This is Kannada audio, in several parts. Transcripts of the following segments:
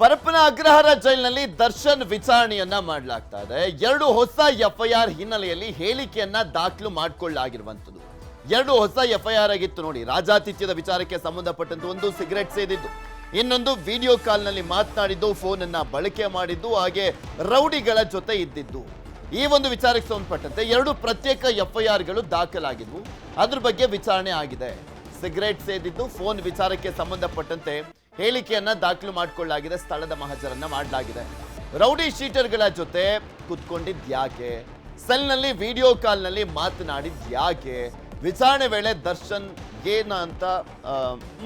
ಪರಪ್ಪನ ಅಗ್ರಹಾರ ಜೈಲಿನಲ್ಲಿ ದರ್ಶನ್ ವಿಚಾರಣೆಯನ್ನ ಮಾಡಲಾಗ್ತಾ ಇದೆ. ಎರಡು ಹೊಸ ಎಫ್ಐಆರ್ ಹಿನ್ನೆಲೆಯಲ್ಲಿ ಹೇಳಿಕೆಯನ್ನ ದಾಖಲು ಮಾಡಿಕೊಳ್ಳಾಗಿರುವಂಥದ್ದು. ಎರಡು ಹೊಸ ಎಫ್ಐಆರ್ ಆಗಿತ್ತು ನೋಡಿ, ರಾಜಾತಿಥ್ಯದ ವಿಚಾರಕ್ಕೆ ಸಂಬಂಧಪಟ್ಟಂತೆ ಒಂದು ಸಿಗರೆಟ್ ಸೇದಿದ್ದು. ಇನ್ನೊಂದು ವಿಡಿಯೋ ಕಾಲ್ನಲ್ಲಿ ಮಾತನಾಡಿದ್ದು ಫೋನ್ ಅನ್ನ ಬಳಕೆ ಮಾಡಿದ್ದು, ಹಾಗೆ ರೌಡಿಗಳ ಜೊತೆ ಇದ್ದಿದ್ದು. ಈ ಒಂದು ವಿಚಾರಕ್ಕೆ ಸಂಬಂಧಪಟ್ಟಂತೆ ಎರಡು ಪ್ರತ್ಯೇಕ ಎಫ್ಐಆರ್ಗಳು ದಾಖಲಾಗಿದ್ವು. ಅದ್ರ ಬಗ್ಗೆ ವಿಚಾರಣೆ ಆಗಿದೆ. ಸಿಗರೆಟ್ ಸೇದಿದ್ದು, ಫೋನ್ ವಿಚಾರಕ್ಕೆ ಸಂಬಂಧಪಟ್ಟಂತೆ ಹೇಳಿಕೆಯನ್ನ ದಾಖಲು ಮಾಡಿಕೊಳ್ಳಲಾಗಿದೆ, ಸ್ಥಳದ ಮಹಜರನ್ನ ಮಾಡಲಾಗಿದೆ. ರೌಡಿ ಶೀಟರ್ಗಳ ಜೊತೆ ಕುತ್ಕೊಂಡಿದ್ ಯಾಕೆ? ಸೆಲ್ನಲ್ಲಿ, ವಿಡಿಯೋ ಕಾಲ್ನಲ್ಲಿ ಮಾತನಾಡಿದ್ ಯಾಕೆ? ವಿಚಾರಣೆ ವೇಳೆ ದರ್ಶನ್ ಏನ ಅಂತ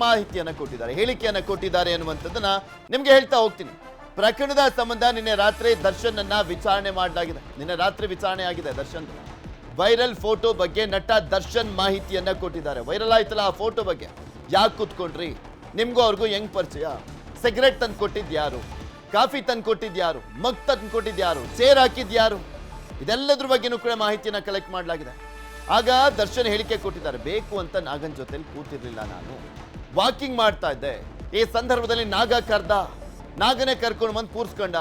ಮಾಹಿತಿಯನ್ನು ಕೊಟ್ಟಿದ್ದಾರೆ. ಹೇಳಿಕೆಯನ್ನ ಕೊಟ್ಟಿದ್ದಾರೆ ಅನ್ನುವಂಥದ್ದನ್ನ ನಿಮಗೆ ಹೇಳ್ತಾ ಹೋಗ್ತೀನಿ. ಪ್ರಕರಣದ ಸಂಬಂಧ ನಿನ್ನೆ ರಾತ್ರಿ ದರ್ಶನ್ ಅನ್ನ ವಿಚಾರಣೆ ಮಾಡಲಾಗಿದೆ. ನಿನ್ನೆ ರಾತ್ರಿ ವಿಚಾರಣೆ ಆಗಿದೆ ದರ್ಶನ್ ವೈರಲ್ ಫೋಟೋ ಬಗ್ಗೆ ನಟ ದರ್ಶನ್ ಮಾಹಿತಿಯನ್ನ ಕೊಟ್ಟಿದ್ದಾರೆ. ವೈರಲ್ ಆಯ್ತಲ್ಲ ಆ ಫೋಟೋ ಬಗ್ಗೆ? ಯಾಕೆ ಕುತ್ಕೊಂಡ್ರಿ? ನಿಮ್ಗೂ ಅವ್ರಿಗೂ ಹೆಂಗ್ ಪರಿಚಯ? ಸಿಗರೆಟ್ ತಂದು ಕೊಟ್ಟಿದ್ ಯಾರು? ಕಾಫಿ ತಂದು ಕೊಟ್ಟಿದ್ಯಾರು ಮಗ್ ತಂದು ಕೊಟ್ಟಿದ್ ಯಾರು? ಹಾಕಿದ್ಯಾರು ಹಾಕಿದ್ ಯಾರು? ಇದೆಲ್ಲದ್ರ ಬಗ್ಗೆನೂ ಕೂಡ ಮಾಹಿತಿಯನ್ನ ಕಲೆಕ್ಟ್ ಮಾಡಲಾಗಿದೆ. ಆಗ ದರ್ಶನ್ ಹೇಳಿಕೆ ಕೊಟ್ಟಿದ್ದಾರೆ, ಬೇಕು ಅಂತ ನಾಗನ್ ಜೊತೆಲಿ ಕೂತಿರ್ಲಿಲ್ಲ ನಾನು. ವಾಕಿಂಗ್ ಮಾಡ್ತಾ ಇದ್ದೆ. ಈ ಸಂದರ್ಭದಲ್ಲಿ ನಾಗ ಕರ್ದ. ನಾಗನೇ ಕರ್ಕೊಂಡು ಬಂದು ಕೂರ್ಸ್ಕೊಂಡ.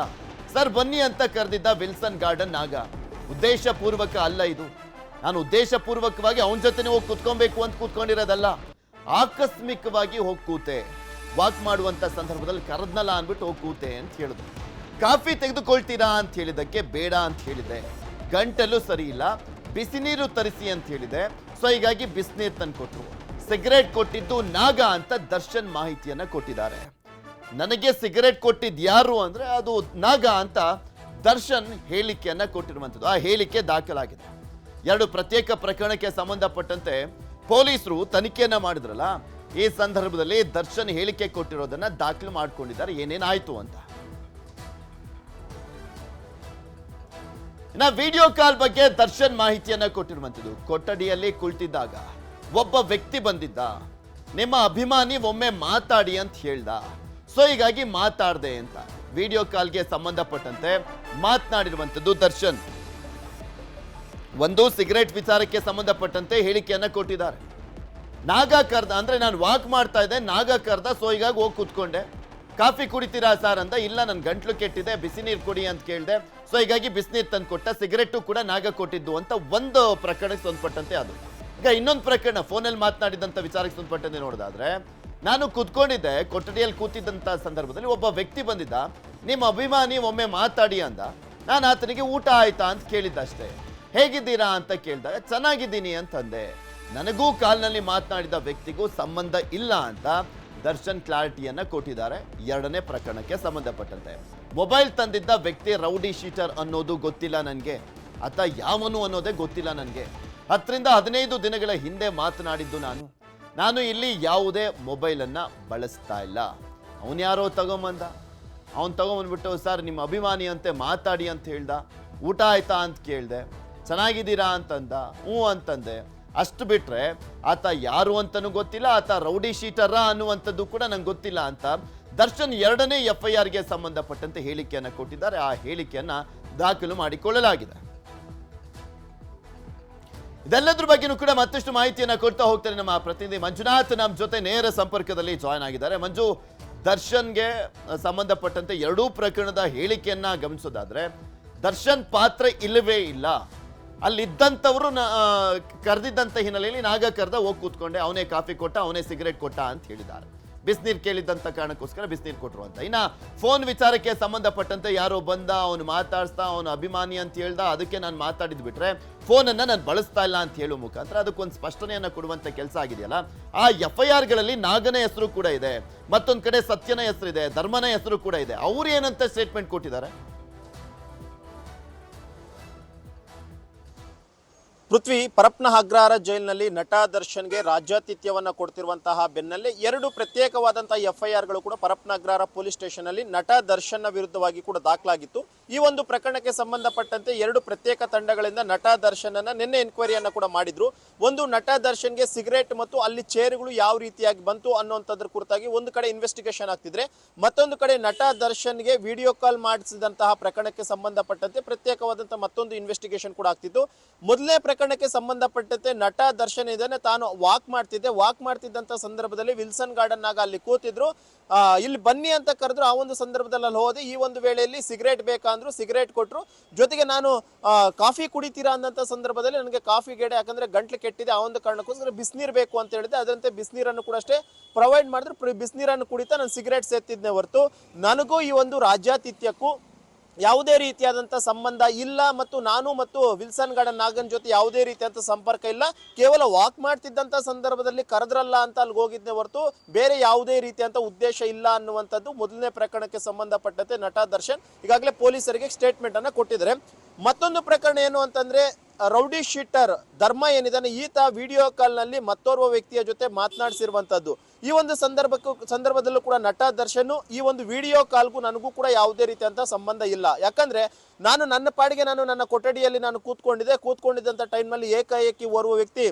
ಸರ್, ಬನ್ನಿ ಅಂತ ಕರೆದಿದ್ದ ವಿಲ್ಸನ್ ಗಾರ್ಡನ್ ನಾಗ. ಉದ್ದೇಶ ಪೂರ್ವಕ ಅಲ್ಲ ಇದು. ನಾನು ಉದ್ದೇಶ ಪೂರ್ವಕವಾಗಿ ಅವನ ಜೊತೆನೇ ಹೋಗಿ ಕುತ್ಕೊಬೇಕು ಅಂತ ಕೂತ್ಕೊಂಡಿರೋದಲ್ಲ. ಆಕಸ್ಮಿಕವಾಗಿ ಹೋಗಿ ಕೂತೆ ವಾಕ್ ಮಾಡುವಂತ ಸಂದರ್ಭದಲ್ಲಿ ಕರೆದ್ನಲ್ಲ ಅಂದ್ಬಿಟ್ಟು ಹೋಗಿ ಕೂತೆ ಅಂತ ಹೇಳಿದ್ರು. ಕಾಫಿ ತೆಗೆದುಕೊಳ್ತೀರಾ ಅಂತ ಹೇಳಿದ್ದಕ್ಕೆ ಬೇಡ ಅಂತ ಹೇಳಿದೆ. ಗಂಟಲು ಸರಿ ಇಲ್ಲ. ಬಿಸಿನೀರು ತರಿಸಿ ಅಂತ ಹೇಳಿದೆ. ಸೊ, ಹೀಗಾಗಿ ಬಿಸಿನೀರು ತಂದು ಕೊಟ್ಟರು ಸಿಗರೇಟ್ ಕೊಟ್ಟಿದ್ದು ನಾಗ ಅಂತ ದರ್ಶನ್ ಮಾಹಿತಿಯನ್ನ ಕೊಟ್ಟಿದ್ದಾರೆ. ನನಗೆ ಸಿಗರೇಟ್ ಕೊಟ್ಟಿದ್ದು ಯಾರು ಅಂದ್ರೆ ಅದು ನಾಗ ಅಂತ ದರ್ಶನ್ ಹೇಳಿಕೆಯನ್ನು ಕೊಟ್ಟಿರುವಂಥದ್ದು. ಆ ಹೇಳಿಕೆ ದಾಖಲಾಗಿದೆ. ಎರಡು ಪ್ರತ್ಯೇಕ ಪ್ರಕರಣಕ್ಕೆ ಸಂಬಂಧಪಟ್ಟಂತೆ ಪೊಲೀಸರು ತನಿಖೆಯನ್ನ ಮಾಡಿದ್ರಲ್ಲ, ಈ ಸಂದರ್ಭದಲ್ಲಿ ದರ್ಶನ್ ಹೇಳಿಕೆ ಕೊಟ್ಟಿರೋದನ್ನ ದಾಖಲು ಮಾಡಿಕೊಂಡಿದ್ದಾರೆ, ಏನೇನಾಯ್ತು ಅಂತ. ಇನ್ನ ವಿಡಿಯೋ ಕಾಲ್ ಬಗ್ಗೆ ದರ್ಶನ್ ಮಾಹಿತಿಯನ್ನ ಕೊಟ್ಟಿರುವಂತದ್ದು ಕೊಠಡಿಯಲ್ಲಿ ಕುಳಿತಿದ್ದಾಗ ಒಬ್ಬ ವ್ಯಕ್ತಿ ಬಂದಿದ್ದ, ನಿಮ್ಮ ಅಭಿಮಾನಿ ಒಮ್ಮೆ ಮಾತಾಡಿ ಅಂತ ಹೇಳ್ದ. ಸೊ, ಹೀಗಾಗಿ ಮಾತಾಡ್ದೆ ಅಂತ. ವಿಡಿಯೋ ಕಾಲ್ಗೆ ಸಂಬಂಧಪಟ್ಟಂತೆ ಮಾತನಾಡಿರುವಂಥದ್ದು ದರ್ಶನ್. ಒಂದು ಸಿಗರೇಟ್ ವಿಚಾರಕ್ಕೆ ಸಂಬಂಧಪಟ್ಟಂತೆ ಹೇಳಿಕೆಯನ್ನ ಕೊಟ್ಟಿದ್ದಾರೆ. ನಾಗ ಕರ್ದ ಅಂದ್ರೆ ನಾನು ವಾಕ್ ಮಾಡ್ತಾ ಇದ್ದೆ, ನಾಗ ಕರ್ದ ಸೊ ಹೀಗಾಗಿ ಹೋಗಿ ಕೂತ್ಕೊಂಡೆ. ಕಾಫಿ ಕುಡಿತೀರಾ ಸರ್ ಅಂತ ಇಲ್ಲ ನನ್ನ ಗಂಟ್ಲು ಕೆಟ್ಟಿದೆ, ಬಿಸಿ ನೀರು ಕೊಡಿ ಅಂತ ಕೇಳಿದೆ. ಸೊ ಹೀಗಾಗಿ ಬಿಸಿನೀರು ತಂದು ಕೊಟ್ಟ ಸಿಗರೆಟ್ಟು ಕೂಡ ನಾಗ ಕೊಟ್ಟಿದ್ದು ಅಂತ ಒಂದು ಪ್ರಕರಣಕ್ಕೆ ಸಂಬಂಧಪಟ್ಟಂತೆ ಅದು. ಈಗ ಇನ್ನೊಂದು ಪ್ರಕರಣ, ಫೋನಲ್ಲಿ ಮಾತನಾಡಿದಂಥ ವಿಚಾರಕ್ಕೆ ಸಂಬಂಧಪಟ್ಟಂತೆ ನೋಡೋದಾದ್ರೆ, ನಾನು ಕೂತ್ಕೊಂಡಿದ್ದೆ, ಕೊಠಡಿಯಲ್ಲಿ ಕೂತಿದ್ದಂಥ ಸಂದರ್ಭದಲ್ಲಿ ಒಬ್ಬ ವ್ಯಕ್ತಿ ಬಂದಿದ್ದ, ನಿಮ್ಮ ಅಭಿಮಾನಿ ಒಮ್ಮೆ ಮಾತಾಡಿ ಅಂದ. ನಾನು ಆತನಿಗೆ ಊಟ ಆಯ್ತಾ ಅಂತ ಕೇಳಿದ್ದಷ್ಟೇ. ಹೇಗಿದ್ದೀರಾ ಅಂತ ಕೇಳಿದಾಗ ಚೆನ್ನಾಗಿದ್ದೀನಿ ಅಂತಂದೆ. ನನಗೂ ಕಾಲ್ನಲ್ಲಿ ಮಾತನಾಡಿದ ವ್ಯಕ್ತಿಗೂ ಸಂಬಂಧ ಇಲ್ಲ ಅಂತ ದರ್ಶನ್ ಕ್ಲಾರಿಟಿಯನ್ನ ಕೊಟ್ಟಿದ್ದಾರೆ. ಎರಡನೇ ಪ್ರಕರಣಕ್ಕೆ ಸಂಬಂಧಪಟ್ಟಂತೆ. ಮೊಬೈಲ್ ತಂದಿದ್ದ ವ್ಯಕ್ತಿ ರೌಡಿ ಶೀಟರ್ ಅನ್ನೋದು ಗೊತ್ತಿಲ್ಲ ನನಗೆ. ಆತ ಯಾವನು ಅನ್ನೋದೇ ಗೊತ್ತಿಲ್ಲ ನನಗೆ. ಹತ್ತರಿಂದ ಹದಿನೈದು ದಿನಗಳ ಹಿಂದೆ ಮಾತನಾಡಿದ್ದು ನಾನು. ನಾನು ಇಲ್ಲಿ ಯಾವುದೇ ಮೊಬೈಲನ್ನು ಬಳಸ್ತಾ ಇಲ್ಲ. ಅವನು ಯಾರೋ ತಗೊಂಬಂದ. ಅವ್ನು ತಗೊಂಬಂದ್ಬಿಟ್ಟು, ಸರ್, ನಿಮ್ಮ ಅಭಿಮಾನಿಯಂತೆ ಮಾತಾಡಿ ಅಂತ ಹೇಳ್ದ. ಊಟ ಆಯ್ತಾ ಅಂತ ಕೇಳಿದೆ. ಚೆನ್ನಾಗಿದ್ದೀರಾ ಅಂತಂದ, ಹ್ಞೂ ಅಂತಂದೆ. ಅಷ್ಟು ಬಿಟ್ರೆ ಆತ ಯಾರು ಅಂತನೂ ಗೊತ್ತಿಲ್ಲ, ಆತ ರೌಡಿ ಶೀಟರ ಅನ್ನುವಂಥದ್ದು ಕೂಡ ನಂಗೆ ಗೊತ್ತಿಲ್ಲ ಅಂತ ದರ್ಶನ್ ಎರಡನೇ ಎಫ್ ಐ ಆರ್ಗೆ ಸಂಬಂಧಪಟ್ಟಂತೆ ಹೇಳಿಕೆಯನ್ನು ಕೊಟ್ಟಿದ್ದಾರೆ. ಆ ಹೇಳಿಕೆಯನ್ನು ದಾಖಲು ಮಾಡಿಕೊಳ್ಳಲಾಗಿದೆ. ಇದೆಲ್ಲದ್ರ ಬಗ್ಗೆನೂ ಕೂಡ ಮತ್ತಷ್ಟು ಮಾಹಿತಿಯನ್ನ ಕೊಡ್ತಾ ಹೋಗ್ತಾರೆ ನಮ್ಮ ಪ್ರತಿನಿಧಿ ಮಂಜುನಾಥ್. ನಮ್ಮ ಜೊತೆ ನೇರ ಸಂಪರ್ಕದಲ್ಲಿ ಜಾಯ್ನ್ ಆಗಿದ್ದಾರೆ. ಮಂಜು, ದರ್ಶನ್ಗೆ ಸಂಬಂಧಪಟ್ಟಂತೆ ಎರಡೂ ಪ್ರಕರಣದ ಹೇಳಿಕೆಯನ್ನು ಗಮನಿಸೋದಾದ್ರೆ, ದರ್ಶನ್ ಪಾತ್ರ ಇಲ್ಲವೇ ಇಲ್ಲ. ಅಲ್ಲಿದ್ದಂಥವ್ರು ಕರೆದಿದ್ದಂಥ ಹಿನ್ನೆಲೆಯಲ್ಲಿ ನಾಗ ಕರೆದ ಹೋಗಿ ಕೂತ್ಕೊಂಡೆ. ಅವನೇ ಕಾಫಿ ಕೊಟ್ಟ, ಅವನೇ ಸಿಗರೇಟ್ ಕೊಟ್ಟ ಅಂತ ಹೇಳಿದ್ದಾರೆ. ಬಿಸಿನೀರು ಕೇಳಿದ್ದಂಥ ಕಾರಣಕ್ಕೋಸ್ಕರ ಬಿಸಿನೀರು ಕೊಟ್ಟರು ಅಂತ. ಇನ್ನು ಫೋನ್ ವಿಚಾರಕ್ಕೆ ಸಂಬಂಧಪಟ್ಟಂತೆ ಯಾರೋ ಬಂದ, ಅವನು ಮಾತಾಡಿಸ್ತಾ, ಅವನು ಅಭಿಮಾನಿ ಅಂತ ಹೇಳ್ದ, ಅದಕ್ಕೆ ನಾನು ಮಾತಾಡಿದ್ ಬಿಟ್ರೆ ಫೋನನ್ನು ನಾನು ಬಳಸ್ತಾ ಇಲ್ಲ ಅಂತ ಹೇಳೋ ಮುಖಾಂತರ ಅದಕ್ಕೊಂದು ಸ್ಪಷ್ಟನೆಯನ್ನು ಕೊಡುವಂಥ ಕೆಲಸ ಆಗಿದೆಯಲ್ಲ, ಆ ಎಫ್ ಐ ಆರ್ಗಳಲ್ಲಿ ನಾಗನ ಹೆಸರು ಕೂಡ ಇದೆ. ಮತ್ತೊಂದು ಕಡೆ ಸತ್ಯನ ಹೆಸರು ಇದೆ, ಧರ್ಮನ ಹೆಸರು ಕೂಡ ಇದೆ. ಅವ್ರು ಏನಂತ ಸ್ಟೇಟ್ಮೆಂಟ್ ಕೊಟ್ಟಿದ್ದಾರೆ? ಪೃಥ್ವಿ ಪರಪ್ನ ಅಗ್ರಹಾರ ಜೈಲಿನಲ್ಲಿ ನಟ ದರ್ಶನ್ಗೆ ರಾಜ್ಯಾತಿಥ್ಯವನ್ನು ಕೊಡ್ತಿರುವಂತಹ ಬೆನ್ನಲ್ಲೇ ಎರಡು ಪ್ರತ್ಯೇಕವಾದಂತಹ ಎಫ್ಐಆರ್ಗಳು ಕೂಡ ಪರಪ್ನ ಅಗ್ರಹಾರ ಪೊಲೀಸ್ ಸ್ಟೇಷನ್ನಲ್ಲಿ ನಟ ದರ್ಶನ್ನ ವಿರುದ್ಧವಾಗಿ ಕೂಡ ದಾಖಲಾಗಿತ್ತು. ಈ ಒಂದು ಪ್ರಕರಣಕ್ಕೆ ಸಂಬಂಧಪಟ್ಟಂತೆ ಎರಡು ಪ್ರತ್ಯೇಕ ತಂಡಗಳಿಂದ ನಟ ದರ್ಶನನ್ನ ನಿನ್ನೆ ಎನ್ಕ್ವೈರಿಯನ್ನು ಕೂಡ ಮಾಡಿದ್ರು. ಒಂದು ನಟ ದರ್ಶನ್ಗೆ ಸಿಗರೇಟ್ ಮತ್ತು ಅಲ್ಲಿ ಚೇರುಗಳು ಯಾವ ರೀತಿಯಾಗಿ ಬಂತು ಅನ್ನುವಂಥದ್ರ ಕುರಿತಾಗಿ ಒಂದು ಕಡೆ ಇನ್ವೆಸ್ಟಿಗೇಷನ್ ಆಗ್ತಿದ್ರೆ, ಮತ್ತೊಂದು ಕಡೆ ನಟ ದರ್ಶನ್ಗೆ ವಿಡಿಯೋ ಕಾಲ್ ಮಾಡಿಸಿದಂತಹ ಪ್ರಕರಣಕ್ಕೆ ಸಂಬಂಧಪಟ್ಟಂತೆ ಪ್ರತ್ಯೇಕವಾದಂತಹ ಮತ್ತೊಂದು ಇನ್ವೆಸ್ಟಿಗೇಷನ್ ಕೂಡ ಆಗ್ತಿತ್ತು. ಮೊದಲನೇ ಪ್ರಕರಣ ಪ್ರಕರಣಕ್ಕೆ ಸಂಬಂಧಪಟ್ಟಂತೆ ನಟ ದರ್ಶನ್ ಇದ್ದಾನೆ. ತಾನು ವಾಕ್ ಮಾಡ್ತಿದ್ದೆ. ವಾಕ್ ಮಾಡ್ತಿದ್ದಂತ ಸಂದರ್ಭದಲ್ಲಿ ವಿಲ್ಸನ್ ಗಾರ್ಡನ್ ಆಗ ಅಲ್ಲಿ ಕೂತಿದ್ರು. ಇಲ್ಲಿ ಬನ್ನಿ ಅಂತ ಕರೆದ್ರು. ಆ ಒಂದು ಸಂದರ್ಭದಲ್ಲಿ ಅಲ್ಲಿ ಹೋದೆ. ಈ ಒಂದು ವೇಳೆಯಲ್ಲಿ ಸಿಗರೇಟ್ ಬೇಕಂದ್ರು, ಸಿಗರೇಟ್ ಕೊಟ್ರು. ಜೊತೆಗೆ ನಾನು ಕಾಫಿ ಕುಡಿತೀರಾ ಅಂದಂತ ಸಂದರ್ಭದಲ್ಲಿ ನನಗೆ ಕಾಫಿ ಗೇಡೆ. ಯಾಕಂದ್ರೆ ಗಂಟ್ಲು ಕೆಟ್ಟಿದೆ. ಆ ಒಂದು ಕಾರಣಕ್ಕೋಸ್ಕರ ಬಿಸಿನೀರು ಬೇಕು ಅಂತ ಹೇಳಿದೆ. ಅದರಂತೆ ಬಿಸಿನೀರನ್ನು ಕೂಡ ಅಷ್ಟೇ ಪ್ರೊವೈಡ್ ಮಾಡಿದ್ರು. ಬಿಸಿನೀರನ್ನು ಕುಡಿತಾ ನಾನು ಸಿಗರೇಟ್ ಸೇರ್ತಿದ್ದೆ ಹೊರತು. ನನಗೂ ಈ ಒಂದು ರಾಜ್ಯಾತಿಥ್ಯಕ್ಕೂ ಯಾವುದೇ ರೀತಿಯಾದಂಥ ಸಂಬಂಧ ಇಲ್ಲ ಮತ್ತು ನಾನು ಮತ್ತು ವಿಲ್ಸನ್ ಗಾರ್ಡನ್ ನಾಗನ್ ಜೊತೆ ಯಾವುದೇ ರೀತಿಯಾದಂಥ ಸಂಪರ್ಕ ಇಲ್ಲ. ಕೇವಲ ವಾಕ್ ಮಾಡ್ತಿದ್ದಂಥ ಸಂದರ್ಭದಲ್ಲಿ ಕರೆದ್ರಲ್ಲ ಅಂತ ಅಲ್ಲಿ ಹೋಗಿದ್ದೆ ಹೊರತು ಬೇರೆ ಯಾವುದೇ ರೀತಿಯಾದಂಥ ಉದ್ದೇಶ ಇಲ್ಲ ಅನ್ನುವಂಥದ್ದು ಮೊದಲನೇ ಪ್ರಕರಣಕ್ಕೆ ಸಂಬಂಧಪಟ್ಟಂತೆ ನಟ ದರ್ಶನ್ ಈಗಾಗಲೇ ಪೊಲೀಸರಿಗೆ ಸ್ಟೇಟ್ಮೆಂಟ್ ಅನ್ನ ಕೊಟ್ಟಿದ್ದಾರೆ. ಮತ್ತೊಂದು ಪ್ರಕರಣ ಏನು ಅಂತಂದ್ರೆ, ರೌಡಿ ಶೀಟರ್ ಧರ್ಮ ಏನಿದಾನೆ ಈತ ವಿಡಿಯೋ ಕಾಲ್ನಲ್ಲಿ ಮತ್ತೋರ್ವ ವ್ಯಕ್ತಿಯ ಜೊತೆ ಮಾತನಾಡಿಸಿರುವಂತದ್ದು. ಈ ಒಂದು ಸಂದರ್ಭಕ್ಕೂ, ಸಂದರ್ಭದಲ್ಲೂ ಕೂಡ ನಟ ದರ್ಶನ್ ಈ ಒಂದು ವಿಡಿಯೋ ಕಾಲ್ಗೂ ನನಗೂ ಕೂಡ ಯಾವುದೇ ರೀತಿಯಂತ ಸಂಬಂಧ ಇಲ್ಲ. ಯಾಕಂದ್ರೆ, ನಾನು ನನ್ನ ಪಾಡಿಗೆ ನಾನು ನನ್ನ ಕೊಠಡಿಯಲ್ಲಿ ನಾನು ಕೂತ್ಕೊಂಡಿದ್ದೆ ಕೂತ್ಕೊಂಡಿದ್ದಂಥ ಟೈಮ್ನಲ್ಲಿ ಏಕಾಏಕಿ ಓರ್ವ ವ್ಯಕ್ತಿ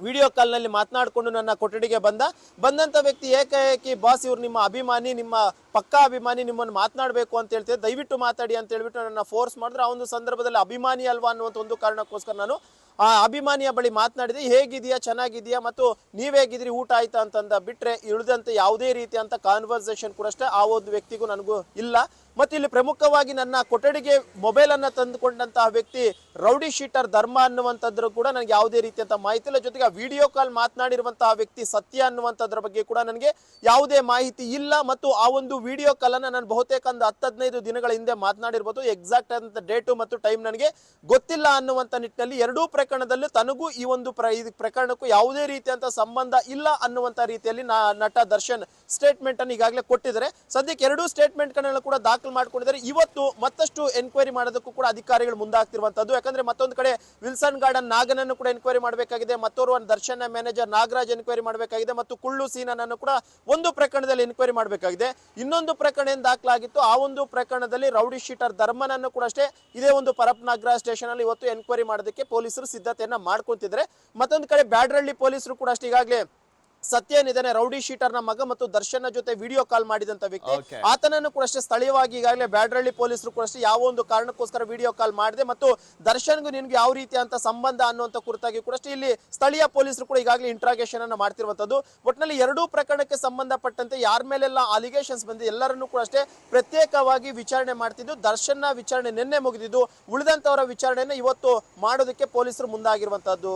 ವಿಡಿಯೋ ಕಾಲ್ನಲ್ಲಿ ಮಾತನಾಡಿಕೊಂಡು ನನ್ನ ಕೊಠಡಿಗೆ ಬಂದ. ಬಂದಂಥ ವ್ಯಕ್ತಿ ಏಕಾಏಕಿ, ಬಾಸ್, ಇವ್ರು ನಿಮ್ಮ ಅಭಿಮಾನಿ, ನಿಮ್ಮ ಪಕ್ಕಾ ಅಭಿಮಾನಿ, ನಿಮ್ಮನ್ನು ಮಾತನಾಡಬೇಕು ಅಂತ ಹೇಳ್ತಿದ್ದೆ ದಯವಿಟ್ಟು ಮಾತಾಡಿ ಅಂತ ಹೇಳ್ಬಿಟ್ಟು ನನ್ನ ಫೋರ್ಸ್ ಮಾಡಿದ್ರೆ. ಆ ಒಂದು ಸಂದರ್ಭದಲ್ಲಿ ಅಭಿಮಾನಿ ಅಲ್ವಾ ಅನ್ನುವಂಥ ಒಂದು ಕಾರಣಕ್ಕೋಸ್ಕರ ನಾನು ಆ ಅಭಿಮಾನಿಯ ಬಳಿ ಮಾತನಾಡಿದೆ. ಹೇಗಿದೆಯಾ ಚೆನ್ನಾಗಿದೆಯಾ ಮತ್ತು ನೀವೇಗಿದ್ರಿ ಊಟ ಆಯ್ತಾ? ಅಂತಂದ ಬಿಟ್ರೆ, ಇಳಿದಂತೆ ಯಾವುದೇ ರೀತಿಯಂಥ ಕಾನ್ವರ್ಸೇಷನ್ ಕೂಡ ಅಷ್ಟೇ. ಆ ಒಂದು ವ್ಯಕ್ತಿಗೂ ನನಗೂ ಇಲ್ಲ. ಮತ್ತು ಇಲ್ಲಿ ಪ್ರಮುಖವಾಗಿ ನನ್ನ ಕೊಠಡಿಗೆ ಮೊಬೈಲ್ ಅನ್ನ ತಂದುಕೊಂಡಂತಹ ವ್ಯಕ್ತಿ ರೌಡಿ ಶೀಟರ್ ಧರ್ಮ ಅನ್ನುವಂಥದ್ರು ಕೂಡ ನನಗೆ ಯಾವುದೇ ರೀತಿಯಂತ ಮಾಹಿತಿ ಇಲ್ಲ. ಜೊತೆಗೆ ವಿಡಿಯೋ ಕಾಲ್ ಮಾತನಾಡಿರುವಂತಹ ವ್ಯಕ್ತಿ ಸತ್ಯ ಅನ್ನುವಂಥದ್ರ ಬಗ್ಗೆ ಕೂಡ ನನಗೆ ಯಾವುದೇ ಮಾಹಿತಿ ಇಲ್ಲ. ಮತ್ತು ಆ ಒಂದು ವಿಡಿಯೋ ಕಾಲ್ ಅನ್ನ ನಾನು ಬಹುತೇಕ ಒಂದು ಹತ್ತು ಹದಿನೈದು ದಿನಗಳ ಹಿಂದೆ ಮಾತನಾಡಿರ್ಬೋದು. ಎಕ್ಸಾಕ್ಟ್ ಅಂತ ಡೇಟು ಮತ್ತು ಟೈಮ್ ನನಗೆ ಗೊತ್ತಿಲ್ಲ ಅನ್ನುವಂಥ ನಿಟ್ಟಿನಲ್ಲಿ ಎರಡೂ ಪ್ರಕರಣದಲ್ಲೂ ತನಗೂ ಈ ಒಂದು ಪ್ರ, ಈ ಪ್ರಕರಣಕ್ಕೂ ಯಾವುದೇ ರೀತಿಯಂತ ಸಂಬಂಧ ಇಲ್ಲ ಅನ್ನುವಂಥ ರೀತಿಯಲ್ಲಿ ನಟ ದರ್ಶನ್ ಸ್ಟೇಟ್ಮೆಂಟ್ ಅನ್ನು ಈಗಾಗಲೇ ಕೊಟ್ಟಿದ್ದಾರೆ. ಸದ್ಯಕ್ಕೆ ಎರಡೂ ಸ್ಟೇಟ್ಮೆಂಟ್ ಗಳನ್ನ ಕೂಡ ದಾಖಲು ಮಾಡ್ಕೊಂಡಿದ್ದಾರೆ. ಇವತ್ತು ಮತ್ತಷ್ಟು ಎನ್ಕ್ವೈರಿ ಮಾಡೋದಕ್ಕೂ ಕೂಡ ಅಧಿಕಾರಿಗಳು ಮುಂದಾಗ್ತಿರುವಂತದ್ದು ಯಾಕಂದ್ರೆ ಮತ್ತೊಂದು ಕಡೆ ವಿಲ್ಸನ್ ಗಾರ್ಡನ್ ನಾಗನನ್ನು ಕೂಡ ಎನ್ಕ್ವೈರಿ ಮಾಡಬೇಕಾಗಿದೆ. ಮತ್ತೋರ್ವ ದರ್ಶನ ಮ್ಯಾನೇಜರ್ ನಾಗರಾಜ್ ಎನ್ಕ್ವೈರಿ ಮಾಡಬೇಕಾಗಿದೆ. ಮತ್ತು ಕುಳ್ಳು ಸೀನನನ್ನು ಕೂಡ ಒಂದು ಪ್ರಕರಣದಲ್ಲಿ ಎನ್ಕ್ವೈರಿ ಮಾಡಬೇಕಾಗಿದೆ. ಇನ್ನೊಂದು ಪ್ರಕರಣ ದಾಖಲಾಗಿತ್ತು. ಆ ಒಂದು ಪ್ರಕರಣದಲ್ಲಿ ರೌಡಿ ಶೀಟರ್ ಧರ್ಮನನ್ನು ಕೂಡ ಅಷ್ಟೇ ಇದೇ ಒಂದು ಪರಪ್ನಗ್ರ ಸ್ಟೇಷನ್ ಅಲ್ಲಿ ಇವತ್ತು ಎನ್ಕ್ವೈರಿ ಮಾಡೋದಕ್ಕೆ ಪೊಲೀಸರು ಸಿದ್ಧತೆಯನ್ನ ಮಾಡ್ಕೊಂತಿದ್ದಾರೆ. ಮತ್ತೊಂದು ಕಡೆ ಬ್ಯಾಡ್ರಳ್ಳಿ ಪೊಲೀಸರು ಕೂಡ ಅಷ್ಟೇ ಈಗಾಗಲೇ ಸತ್ಯ ಏನಿದ್ದಾನೆ ರೌಡಿ ಶೀಟರ್ನ ಮಗ ಮತ್ತು ದರ್ಶನ್ ಜೊತೆ ವಿಡಿಯೋ ಕಾಲ್ ಮಾಡಿದಂತ ವ್ಯಕ್ತಿ. ಆತನನ್ನು ಕೂಡ ಅಷ್ಟೇ ಸ್ಥಳೀಯವಾಗಿ ಈಗಾಗಲೇ ಬ್ಯಾಡ್ರಳ್ಳಿ ಪೊಲೀಸರು ಕೂಡ ಅಷ್ಟೇ ಯಾವ ಒಂದು ಕಾರಣಕ್ಕೋಸ್ಕರ ವಿಡಿಯೋ ಕಾಲ್ ಮಾಡಿದೆ ಮತ್ತು ದರ್ಶನ್ಗೂ ನಿನ್ಗೆ ಯಾವ ರೀತಿಯಂತ ಸಂಬಂಧ ಅನ್ನುವಂತ ಕುರಿತಾಗಿ ಕೂಡ ಅಷ್ಟೇ ಇಲ್ಲಿ ಸ್ಥಳೀಯ ಪೊಲೀಸರು ಕೂಡ ಈಗಾಗಲೇ ಇಂಟ್ರಾಗೇಷನ್ ಅನ್ನ ಮಾಡ್ತಿರುವಂತದ್ದು. ಒಟ್ಟಿನಲ್ಲಿ ಎರಡೂ ಪ್ರಕರಣಕ್ಕೆ ಸಂಬಂಧಪಟ್ಟಂತೆ ಯಾರ ಮೇಲೆಲ್ಲ ಅಲಿಗೇಷನ್ಸ್ ಬಂದಿದೆ ಎಲ್ಲರನ್ನೂ ಕೂಡ ಅಷ್ಟೇ ಪ್ರತ್ಯೇಕವಾಗಿ ವಿಚಾರಣೆ ಮಾಡ್ತಿದ್ದು. ದರ್ಶನ್ನ ವಿಚಾರಣೆ ನಿನ್ನೆ ಮುಗಿದಿದ್ದು ಉಳಿದಂತವರ ವಿಚಾರಣೆಯನ್ನು ಇವತ್ತು ಮಾಡೋದಕ್ಕೆ ಪೊಲೀಸರು ಮುಂದಾಗಿರುವಂತದ್ದು